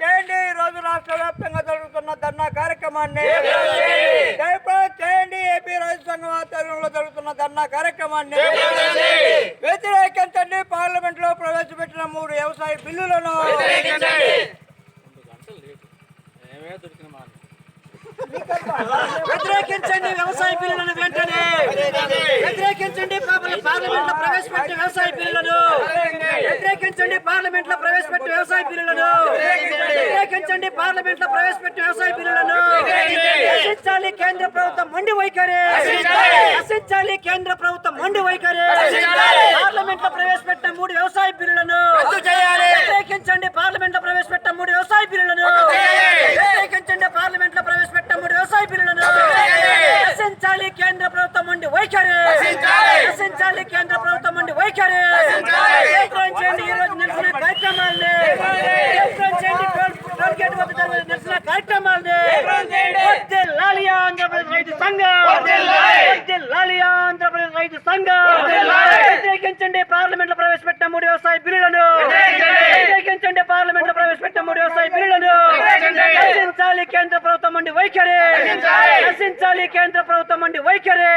చేయండి. ఈ రోజు రాష్ట్ర వ్యాప్తంగా జరుగుతున్న ధర్నా కార్యక్రమాన్ని చేయండి. ఏపీ రైతు సంఘం ఆధ్వర్యంలో జరుగుతున్న ధర్నా కార్యక్రమాన్ని వ్యతిరేకించండి. పార్లమెంట్లో ప్రవేశపెట్టిన మూడు వ్యవసాయ బిల్లులను వ్యతిరేకించండి. వ్యవసాయ బిల్లులను వెంటనే వ్యతిరేకించండి. పార్లమెంట్లో ప్రవేశపెట్టిన వ్యవసాయ బిల్లులను వ్యతిరేకించండి పార్లమెంట్లో ప్రవేశపెట్టిన వ్యవసాయ బిల్లులను. వ్యతిరేకించండి పార్లమెంట్లో ప్రవేశపెట్టిన వ్యవసాయ బిల్లులను. కేంద్ర ప్రభుత్వం మొండి వైఖరి. నశించాలి కేంద్ర ప్రభుత్వం మొండి వైఖరి. పార్లమెంట్లో ప్రవేశపెట్టిన మూడు వ్యవసాయ బిల్లులను. వ్యతిరేకించండి పార్లమెంట్లో ప్రవేశపెట్టిన మూడు వ్యవసాయ బిల్లులను. వ్యతిరేకించండి పార్లమెంట్లో ప్రవేశపెట్టిన మూడు వ్యవసాయ బిల్లులను. నశించాలి కేంద్ర ప్రభుత్వం ఉండి వైఖరి. నశించాలి కేంద్ర ప్రభుత్వం ఉండి వైఖరి. కార్యక్రమాలని వర్ధిల్లాలి ఆంధ్రప్రదేశ్ రైతు సంఘం. వర్ధిల్లాలి ఆంధ్రప్రదేశ్ రైతు సంఘం. వ్యతిరేకించండి పార్లమెంట్లో ప్రవేశపెట్టిన మూడు వ్యవసాయ బిల్లులను. వ్యతిరేకించండి. పార్లమెంట్లో ప్రవేశపెట్టిన మూడు వ్యవసాయ బిల్లులను. నశించాలి కేంద్ర ప్రభుత్వం ఉండి వైఖరి. నశించాలి. కేంద్ర ప్రభుత్వం ఉండి వైఖరి.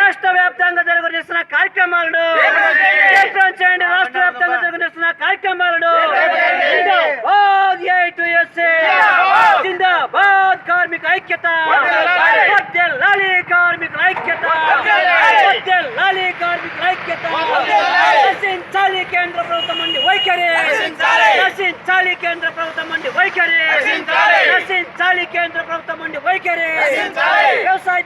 రాష్ట్ర వ్యాప్తంగా జరుగుతున్న కార్యక్రమాలను జయప్రదం చేయండి రాష్ట్ర వ్యాప్తంగా జరుగుతున్న కార్యక్రమాలను జిందాబాద్ ఏఐటీఎస్ఏ జిందాబాద్ కార్మిక ఐక్యత. వర్ధిల్లాలి కార్మికుల ఐక్యత. వర్ధిల్లాలి కార్మికుల ఐక్యత. నశించాలి కేంద్ర ప్రభుత్వం ఉండి వైఖరి. నశించాలి. కేంద్ర ప్రభుత్వం ఉండి వైఖరి. నశించాలి. కేంద్ర ప్రభుత్వం ఉండి వైఖరి. వ్యవసాయ